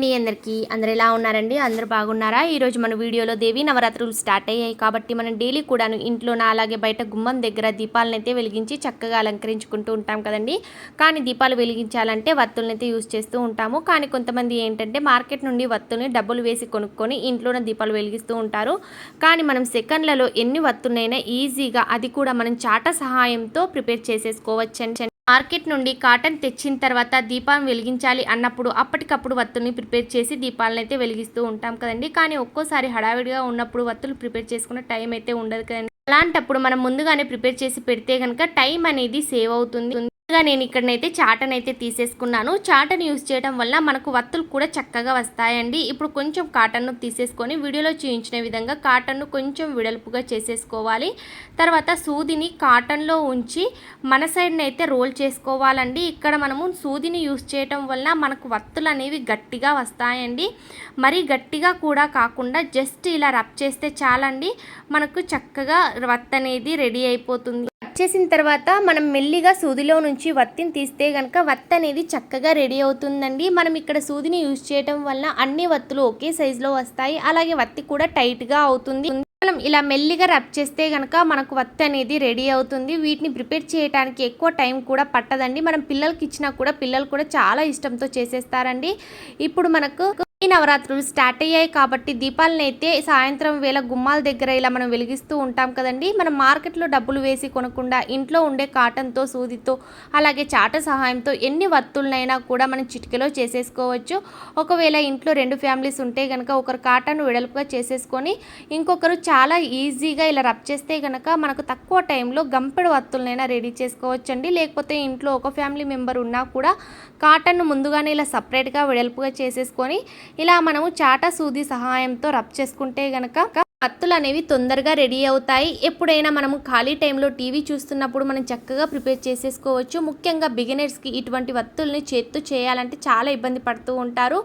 అండి అందరికీ. అందరు ఎలా ఉన్నారండి? అందరు బాగున్నారా? ఈరోజు మన వీడియోలో దేవి నవరాత్రులు స్టార్ట్ అయ్యాయి కాబట్టి మనం డైలీ కూడాను ఇంట్లోన అలాగే బయట గుమ్మం దగ్గర దీపాలను అయితే వెలిగించి చక్కగా అలంకరించుకుంటూ ఉంటాం కదండి. కానీ దీపాలు వెలిగించాలంటే వత్తుల్ని అయితే యూజ్ చేస్తూ ఉంటాము. కానీ కొంతమంది ఏంటంటే మార్కెట్ నుండి వత్తుల్ని డబ్బులు వేసి కొనుక్కొని ఇంట్లోనే దీపాలు వెలిగిస్తూ ఉంటారు. కానీ మనం సెకండ్లలో ఎన్ని వత్తులైనా ఈజీగా అది కూడా మనం చాట సహాయంతో ప్రిపేర్ చేసేసుకోవచ్చండి మార్కెట్ నుండి కాటన్ తెచ్చిన తర్వాత దీపం వెలిగించాలి అన్నప్పుడు అప్పటికప్పుడు వత్తుల్ని ప్రిపేర్ చేసి దీపాలను అయితే వెలిగిస్తూ ఉంటాం కదండి. కానీ ఒక్కోసారి హడావిడిగా ఉన్నప్పుడు వత్తులు ప్రిపేర్ చేసుకున్న టైం అయితే ఉండదు కదండి. అలాంటప్పుడు మనం ముందుగానే ప్రిపేర్ చేసి పెడితే కనుక టైం అనేది సేవ్ అవుతుంది. ముందుగా నేను ఇక్కడనైతే చాటనైతే అయితే తీసేసుకున్నాను. చాటను యూస్ చేయడం వల్ల మనకు వత్తులు కూడా చక్కగా వస్తాయండి. ఇప్పుడు కొంచెం కాటన్ను తీసేసుకొని వీడియోలో చూపించిన విధంగా కాటన్ను కొంచెం విడల్పుగా చేసేసుకోవాలి. తర్వాత సూదిని కాటన్లో ఉంచి మన సైడ్ని అయితే రోల్ చేసుకోవాలండి. ఇక్కడ మనము సూదిని యూస్ చేయటం వల్ల మనకు వత్తులు అనేవి గట్టిగా వస్తాయండి. మరీ గట్టిగా కూడా కాకుండా జస్ట్ ఇలా రబ్ చేస్తే చాలండి. మనకు చక్కగా వత్త అనేది రెడీ అయిపోతుంది. చేసిన తర్వాత మనం మెల్లిగా సూదిలో నుంచి వత్తిని తీస్తే కనుక వత్తి అనేది చక్కగా రెడీ అవుతుందండి. మనం ఇక్కడ సూదిని యూజ్ చేయడం వల్ల అన్ని వత్తులు ఒకే సైజులో వస్తాయి. అలాగే వత్తి కూడా టైట్గా అవుతుంది. మనం ఇలా మెల్లిగా రబ్ చేస్తే కనుక మనకు వత్తి అనేది రెడీ అవుతుంది. వీటిని ప్రిపేర్ చేయడానికి ఎక్కువ టైం కూడా పట్టదండి. మనం పిల్లలకి ఇచ్చినా కూడా పిల్లలు కూడా చాలా ఇష్టంతో చేసేస్తారండి. ఇప్పుడు మనకు ఈ నవరాత్రులు స్టార్ట్ అయ్యాయి కాబట్టి దీపాలను అయితే సాయంత్రం వేళ గుమ్మాల దగ్గర ఇలా మనం వెలిగిస్తూ ఉంటాం కదండి. మనం మార్కెట్లో డబ్బులు వేసి కొనకుండా ఇంట్లో ఉండే కాటన్తో సూదితో అలాగే చాట సహాయంతో ఎన్ని వత్తులనైనా కూడా మనం చిటికెలో చేసేసుకోవచ్చు. ఒకవేళ ఇంట్లో రెండు ఫ్యామిలీస్ ఉంటే కనుక ఒకరు కాటన్ వెడల్పుగా చేసేసుకొని ఇంకొకరు చాలా ఈజీగా ఇలా రబ్ చేస్తే కనుక మనకు తక్కువ టైంలో గంపెడు వత్తులనైనా రెడీ చేసుకోవచ్చండి. లేకపోతే ఇంట్లో ఒక ఫ్యామిలీ మెంబర్ ఉన్నా కూడా కాటన్ ముందుగానే ఇలా సపరేట్గా వెడల్పుగా చేసేసుకొని ఇలా మనము చాట సూది సహాయంతో రబ్ చేసుకుంటే గనక అత్తులు అనేవి తొందరగా రెడీ అవుతాయి. ఎప్పుడైనా మనము ఖాళీ టైంలో టీవీ చూస్తున్నప్పుడు మనం చక్కగా ప్రిపేర్ చేసేసుకోవచ్చు. ముఖ్యంగా బిగినర్స్కి ఇటువంటి వత్తుల్ని చేత్తో చేయాలంటే చాలా ఇబ్బంది పడుతూ ఉంటారు.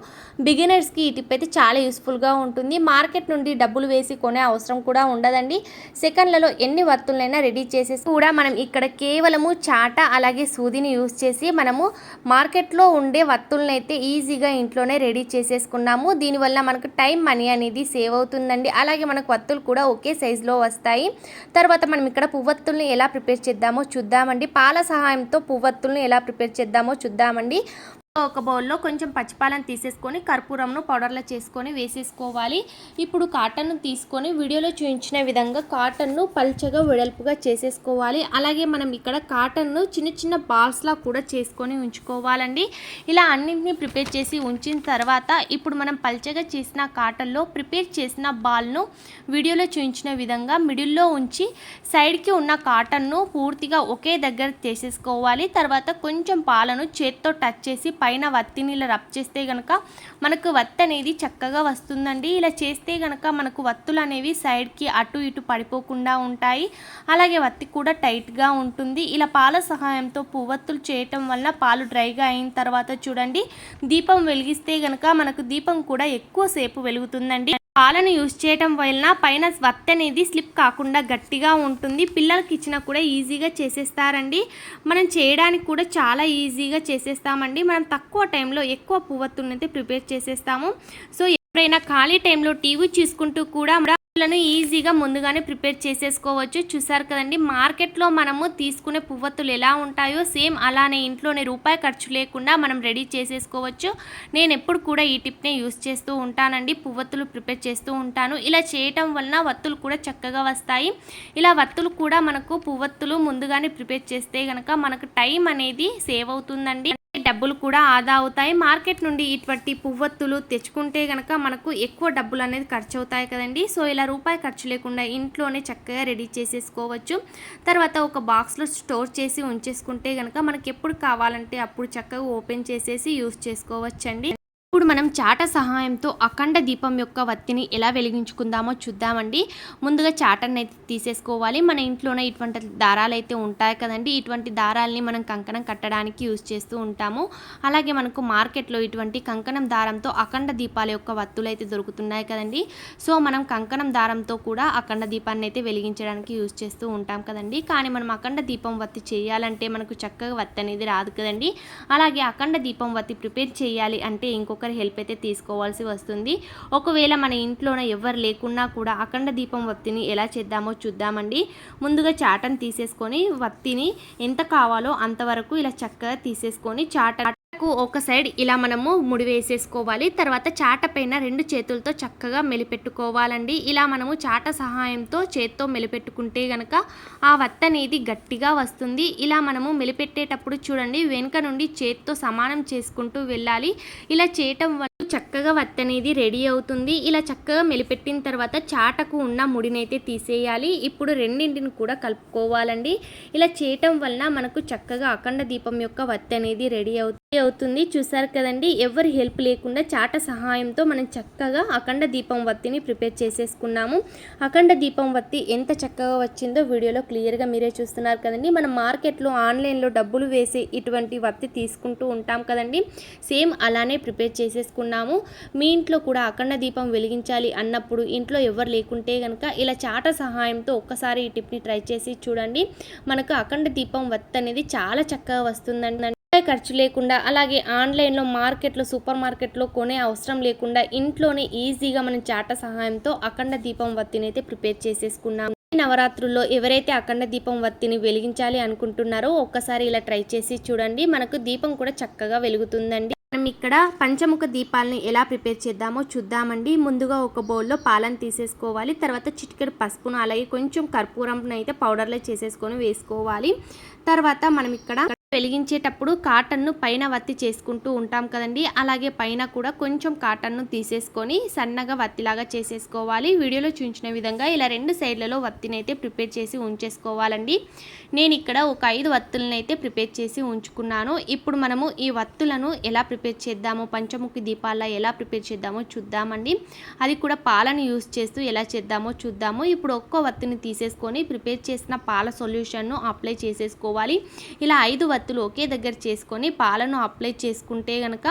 బిగినర్స్కి ఈ టిప్ అయితే చాలా యూస్ఫుల్గా ఉంటుంది. మార్కెట్ నుండి డబ్బులు వేసి కొనే అవసరం కూడా ఉండదండి. సెకండ్లలో ఎన్ని వత్తులైనా రెడీ చేసేసి కూడా మనం ఇక్కడ కేవలము చాట అలాగే సూదిని యూస్ చేసి మనము మార్కెట్లో ఉండే వత్తుల్ని అయితే ఈజీగా ఇంట్లోనే రెడీ చేసేసుకున్నాము. దీనివల్ల మనకు టైం మనీ అనేది సేవ్ అవుతుందండి. అలాగే మనకు వత్తులు కూడా ఒకే సైజులో వస్తాయి. తర్వాత మనం ఇక్కడ పువ్వత్తుల్ని ఎలా ప్రిపేర్ చేద్దామో చూద్దామండి. పాల సహాయంతో పువ్వత్తుల్ని ఎలా ప్రిపేర్ చేద్దామో చూద్దామండి. ఒక బౌల్లో కొంచెం పచ్చిపాలను తీసేసుకొని కర్పూరంను పౌడర్లో చేసుకొని వేసేసుకోవాలి. ఇప్పుడు కాటన్ను తీసుకొని వీడియోలో చూపించిన విధంగా కాటన్ను పల్చగా వెడల్పుగా చేసేసుకోవాలి. అలాగే మనం ఇక్కడ కాటన్ను చిన్న చిన్న బాల్స్లా కూడా చేసుకొని ఉంచుకోవాలండి. ఇలా అన్నింటినీ ప్రిపేర్ చేసి ఉంచిన తర్వాత ఇప్పుడు మనం పల్చగా చేసిన కాటన్లో ప్రిపేర్ చేసిన బాల్ను వీడియోలో చూపించిన విధంగా మిడిల్లో ఉంచి సైడ్కి ఉన్న కాటన్ను పూర్తిగా ఒకే దగ్గర చేసేసుకోవాలి తర్వాత కొంచెం పాలను చేత్తో టచ్ చేసి పైన వత్తిని ఇలా రబ్ చేస్తే కనుక మనకు వత్తి అనేది చక్కగా వస్తుందండి. ఇలా చేస్తే కనుక మనకు వత్తులు అనేవి సైడ్కి అటు ఇటు పడిపోకుండా ఉంటాయి. అలాగే వత్తి కూడా టైట్గా ఉంటుంది. ఇలా పాల సహాయంతో పువ్వత్తులు చేయటం వల్ల పాలు డ్రైగా అయిన తర్వాత చూడండి దీపం వెలిగిస్తే కనుక మనకు దీపం కూడా ఎక్కువసేపు వెలుగుతుందండి. పాలను యూజ్ చేయటం వలన పైన వత్తి అనేది స్లిప్ కాకుండా గట్టిగా ఉంటుంది. పిల్లలకి ఇచ్చినా కూడా ఈజీగా చేసేస్తారండి. మనం చేయడానికి కూడా చాలా ఈజీగా చేసేస్తామండి. మనం తక్కువ టైంలో ఎక్కువ పువ్వత్తునైతే అయితే ప్రిపేర్ చేసేస్తాము. సో ఎప్పుడైనా ఖాళీ టైంలో టీవీ చూసుకుంటూ కూడా లను ఈజీగా ముందుగానే ప్రిపేర్ చేసేసుకోవచ్చు. చూసారు కదండి మార్కెట్లో మనము తీసుకునే పువ్వత్తులు ఎలా ఉంటాయో సేమ్ అలానే ఇంట్లోనే రూపాయి ఖర్చు లేకుండా మనం రెడీ చేసేసుకోవచ్చు. నేను ఎప్పుడు కూడా ఈ టిప్నే యూస్ చేస్తూ ఉంటానండి పువ్వత్తులు ప్రిపేర్ చేస్తూ ఉంటాను. ఇలా చేయటం వలన వత్తులు కూడా చక్కగా వస్తాయి. ఇలా వత్తులు కూడా మనకు పువ్వత్తులు ముందుగానే ప్రిపేర్ చేస్తే కనుక మనకు టైం అనేది సేవ్ అవుతుందండి. డబ్బులు కూడా ఆదా అవుతాయి. మార్కెట్ నుండి ఇటువంటి పువ్వొత్తులు తెచ్చుకుంటే కనుక మనకు ఎక్కువ డబ్బులు అనేది ఖర్చు అవుతాయి కదండి. సో ఇలా రూపాయి ఖర్చు లేకుండా ఇంట్లోనే చక్కగా రెడీ చేసేసుకోవచ్చు. తర్వాత ఒక బాక్స్లో స్టోర్ చేసి ఉంచేసుకుంటే కనుక మనకి ఎప్పుడు కావాలంటే అప్పుడు చక్కగా ఓపెన్ చేసేసి యూస్ చేసుకోవచ్చండి. ఇప్పుడు మనం చాట సహాయంతో అఖండ దీపం యొక్క వత్తిని ఎలా వెలిగించుకుందామో చూద్దామండి. ముందుగా చాటని అయితే తీసేసుకోవాలి. మన ఇంట్లోనే ఇటువంటి దారాలు అయితే ఉంటాయి కదండి. ఇటువంటి దారాలని మనం కంకణం కట్టడానికి యూజ్ చేస్తూ ఉంటాము. అలాగే మనకు మార్కెట్లో ఇటువంటి కంకణం దారంతో అఖండ దీపాల యొక్క వత్తులు అయితే దొరుకుతున్నాయి కదండి. సో మనం కంకణం దారంతో కూడా అఖండ దీపాన్ని అయితే వెలిగించడానికి యూజ్ చేస్తూ ఉంటాం కదండి. కానీ మనం అఖండ దీపం వత్తి చేయాలంటే మనకు చక్కగా వత్తి అనేది రాదు కదండి. అలాగే అఖండ దీపం వత్తి ప్రిపేర్ చేయాలి అంటే ఇంకొక ఒకరి హెల్ప్ అయితే తీసుకోవాల్సి వస్తుంది. ఒకవేళ మన ఇంట్లోన ఎవరు లేకున్నా కూడా అఖండ దీపం వత్తిని ఎలా చేద్దామో చూద్దామండి. ముందుగా చాటను తీసేసుకొని వత్తిని ఎంత కావాలో అంతవరకు ఇలా చక్కగా తీసేసుకొని చాట ఒక సైడ్ ఇలా మనము ముడి వేసేసుకోవాలి. తర్వాత చాట పైన రెండు చేతులతో చక్కగా మెలిపెట్టుకోవాలండి. ఇలా మనము చాట సహాయంతో చేత్తో మెలిపెట్టుకుంటే గనక ఆ వత్త అనేది గట్టిగా వస్తుంది. ఇలా మనము మెలిపెట్టేటప్పుడు చూడండి వెనుక నుండి చేత్తో సమానం చేసుకుంటూ వెళ్ళాలి. ఇలా చేయటం వల్ల చక్కగా వత్తి అనేది రెడీ అవుతుంది. ఇలా చక్కగా మెలిపెట్టిన తర్వాత చాటకు ఉన్న ముడినైతే తీసేయాలి. ఇప్పుడు రెండింటిని కూడా కలుపుకోవాలండి. ఇలా చేయటం వలన మనకు చక్కగా అఖండ దీపం యొక్క వత్తి అనేది రెడీ అవుతుంది అవుతుంది. చూసారు కదండి? ఎవరి హెల్ప్ లేకుండా చాట సహాయంతో మనం చక్కగా అఖండ దీపం వత్తిని ప్రిపేర్ చేసేసుకున్నాము. అఖండ దీపం వత్తి ఎంత చక్కగా వచ్చిందో వీడియోలో క్లియర్గా మీరే చూస్తున్నారు కదండి. మనం మార్కెట్లో ఆన్లైన్లో డబ్బులు వేసి ఇటువంటి వత్తి తీసుకుంటూ ఉంటాం కదండి. సేమ్ అలానే ప్రిపేర్ చేసేసుకున్నాము. మీ ఇంట్లో కూడా అఖండ దీపం వెలిగించాలి అన్నప్పుడు ఇంట్లో ఎవరు లేకుంటే కనుక ఇలా చాట సహాయంతో ఒక్కసారి ఈ టిప్ని ట్రై చేసి చూడండి. మనకు అఖండ దీపం వత్తి అనేది చాలా చక్కగా వస్తుందండి. ఖర్చు లేకుండా అలాగే ఆన్లైన్లో మార్కెట్లో సూపర్ మార్కెట్లో కొనే అవసరం లేకుండా ఇంట్లోనే ఈజీగా మనం చాట సహాయంతో అఖండ దీపం వత్తిని అయితే ప్రిపేర్ చేసేసుకున్నాం. నవరాత్రుల్లో ఎవరైతే అఖండ దీపం వత్తిని వెలిగించాలి అనుకుంటున్నారో ఒక్కసారి ఇలా ట్రై చేసి చూడండి. మనకు దీపం కూడా చక్కగా వెలుగుతుందండి. మనం ఇక్కడ పంచముఖ దీపాలని ఎలా ప్రిపేర్ చేద్దామో చూద్దామండి. ముందుగా ఒక బౌల్లో పాలను తీసేసుకోవాలి. తర్వాత చిటికెడు పసుపును అలాగే కొంచెం కర్పూరం అయితే పౌడర్లో చేసేసుకొని వేసుకోవాలి. తర్వాత మనం ఇక్కడ వెలిగించేటప్పుడు కాటన్ను పైన వత్తి చేసుకుంటూ ఉంటాం కదండి. అలాగే పైన కూడా కొంచెం కాటన్ను తీసేసుకొని సన్నగా వత్తిలాగా చేసేసుకోవాలి. వీడియోలో చూపించిన విధంగా ఇలా రెండు సైడ్లలో వత్తినైతే ప్రిపేర్ చేసి ఉంచేసుకోవాలండి. నేను ఇక్కడ ఒక ఐదు వత్తులనైతే ప్రిపేర్ చేసి ఉంచుకున్నాను. ఇప్పుడు మనము ఈ వత్తులను ఎలా ప్రిపేర్ చేద్దామో పంచముఖి దీపాల్లో ఎలా ప్రిపేర్ చేద్దామో చూద్దామండి. అది కూడా పాలను యూస్ చేస్తూ ఎలా చేద్దామో చూద్దాము. ఇప్పుడు ఒక్కో వత్తిని తీసేసుకొని ప్రిపేర్ చేసిన పాల సొల్యూషన్ను అప్లై చేసేసుకోవాలి. ఇలా ఐదు వత్తులు ఒకే దగ్గర చేసుకొని పాలను అప్లై చేసుకుంటే కనుక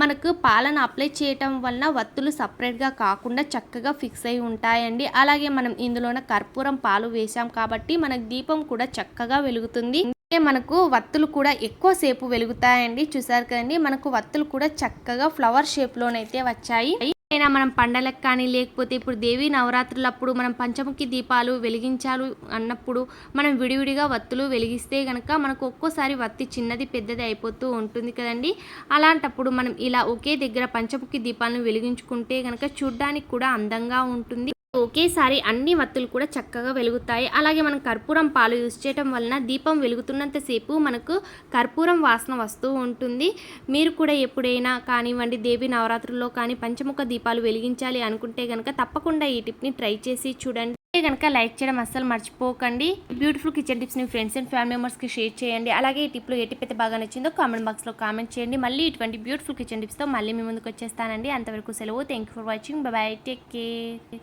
మనకు పాలను అప్లై చేయటం వలన వత్తులు సపరేట్గా కాకుండా చక్కగా ఫిక్స్ అయి ఉంటాయండి. అలాగే మనం ఇందులోన కర్పూరం పాలు వేసాం కాబట్టి మనకు దీపం కూడా చక్కగా వెలుగుతుంది. మనకు వత్తులు కూడా ఎక్కువ సేపు వెలుగుతాయండి. చూసారు కదండి మనకు వత్తులు కూడా చక్కగా ఫ్లవర్ షేప్లోనైతే వచ్చాయి. అయినా మనం పండలకు కానీ లేకపోతే ఇప్పుడు దేవి నవరాత్రులప్పుడు మనం పంచముఖి దీపాలు వెలిగించాలి అన్నప్పుడు మనం విడివిడిగా వత్తులు వెలిగిస్తే కనుక మనకు ఒక్కోసారి వత్తి చిన్నది పెద్దది అయిపోతూ ఉంటుంది కదండి. అలాంటప్పుడు మనం ఇలా ఒకే దగ్గర పంచముఖి దీపాలను వెలిగించుకుంటే కనుక చూడ్డానికి కూడా అందంగా ఉంటుంది. ఒకేసారి అన్ని వత్తులు కూడా చక్కగా వెలుగుతాయి. అలాగే మనం కర్పూరం పాలు యూజ్ చేయటం వలన దీపం వెలుగుతున్నంతసేపు మనకు కర్పూరం వాసన వస్తూ ఉంటుంది. మీరు కూడా ఎప్పుడైనా కానివ్వండి దేవి నవరాత్రుల్లో కానీ పంచముఖ దీపాలు వెలిగించాలి అనుకుంటే కనుక తప్పకుండా ఈ టిప్ని ట్రై చేసి చూడండి. కనుక లైక్ చేయడం అస్సలు మర్చిపోకండి. బ్యూటిఫుల్ కిచెన్ టిప్స్ని ఫ్రెండ్స్ అండ్ ఫ్యామిలీ మెంబర్స్కి షేర్ చేయండి. అలాగే ఈ టిప్లో ఏ టిప్ అయితే బాగా నచ్చిందో కామెంట్ బాక్స్లో కామెంట్ చేయండి. మళ్ళీ ఇటువంటి బ్యూటిఫుల్ కిచెన్ టిప్స్తో మళ్ళీ మీ ముందుకు వచ్చేస్తానండి. అంతవరకు సెలవు. Thank you for watching bye take care